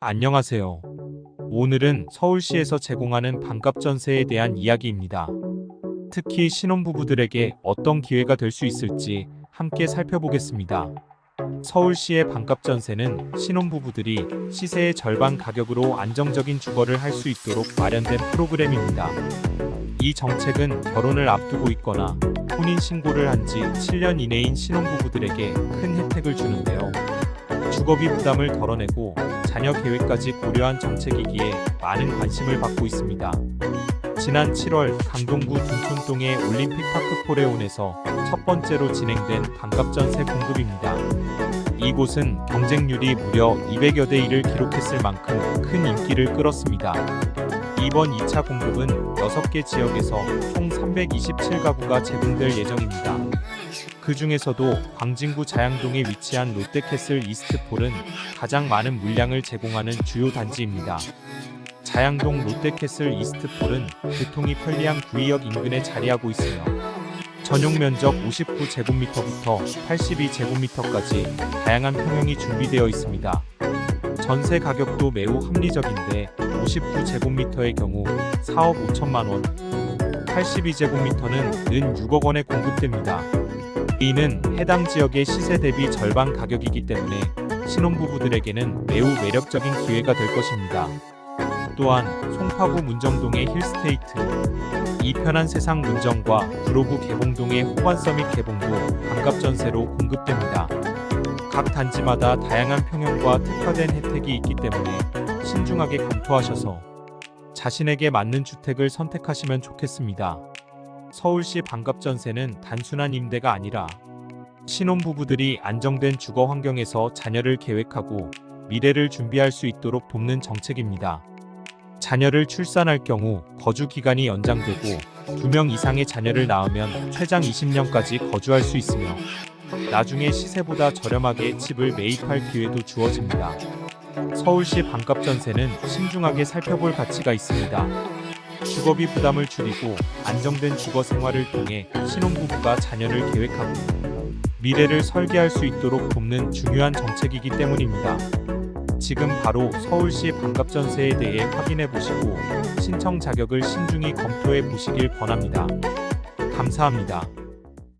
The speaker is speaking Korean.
안녕하세요. 오늘은 서울시에서 제공하는 반값 전세에 대한 이야기입니다. 특히 신혼부부들에게 어떤 기회가 될 수 있을지 함께 살펴보겠습니다. 서울시의 반값 전세는 신혼부부들이 시세의 절반 가격으로 안정적인 주거를 할 수 있도록 마련된 프로그램입니다. 이 정책은 결혼을 앞두고 있거나 혼인 신고를 한 지 7년 이내인 신혼부부들에게 큰 혜택을 주는데요. 주거비 부담을 덜어내고 자녀 계획까지 고려한 정책이기에 많은 관심을 받고 있습니다. 지난 7월 강동구 둔촌동의 올림픽 파크 포레온에서 첫 번째로 진행된 반값전세 공급입니다. 이곳은 경쟁률이 무려 200여 대 1을 기록했을 만큼 큰 인기를 끌었습니다. 이번 2차 공급은 6개 지역에서 총 327가구가 제공될 예정입니다. 그 중에서도 광진구 자양동에 위치한 롯데캐슬 이스트폴은 가장 많은 물량을 제공하는 주요 단지입니다. 자양동 롯데캐슬 이스트폴은 교통이 편리한 구의역 인근에 자리하고 있으며 전용 면적 59제곱미터부터 82제곱미터까지 다양한 평형이 준비되어 있습니다. 전세 가격도 매우 합리적인데 59제곱미터의 경우 4억 5천만 원, 82제곱미터는 는 6억 원에 공급됩니다. 이는 해당 지역의 시세 대비 절반 가격이기 때문에 신혼부부들에게는 매우 매력적인 기회가 될 것입니다. 또한 송파구 문정동의 힐스테이트, 이 편한 세상 문정과 구로구 개봉동의 호반서밋 개봉도 반값 전세로 공급됩니다. 각 단지마다 다양한 평형과 특화된 혜택이 있기 때문에 신중하게 검토하셔서 자신에게 맞는 주택을 선택하시면 좋겠습니다. 서울시 반값 전세는 단순한 임대가 아니라 신혼부부들이 안정된 주거 환경에서 자녀를 계획하고 미래를 준비할 수 있도록 돕는 정책입니다. 자녀를 출산할 경우 거주 기간이 연장되고 2명 이상의 자녀를 낳으면 최장 20년까지 거주할 수 있으며 나중에 시세보다 저렴하게 집을 매입할 기회도 주어집니다. 서울시 반값 전세는 신중하게 살펴볼 가치가 있습니다. 주거비 부담을 줄이고 안정된 주거 생활을 통해 신혼부부가 자녀를 계획하고 미래를 설계할 수 있도록 돕는 중요한 정책이기 때문입니다. 지금 바로 서울시 반값 전세에 대해 확인해 보시고 신청 자격을 신중히 검토해 보시길 권합니다. 감사합니다.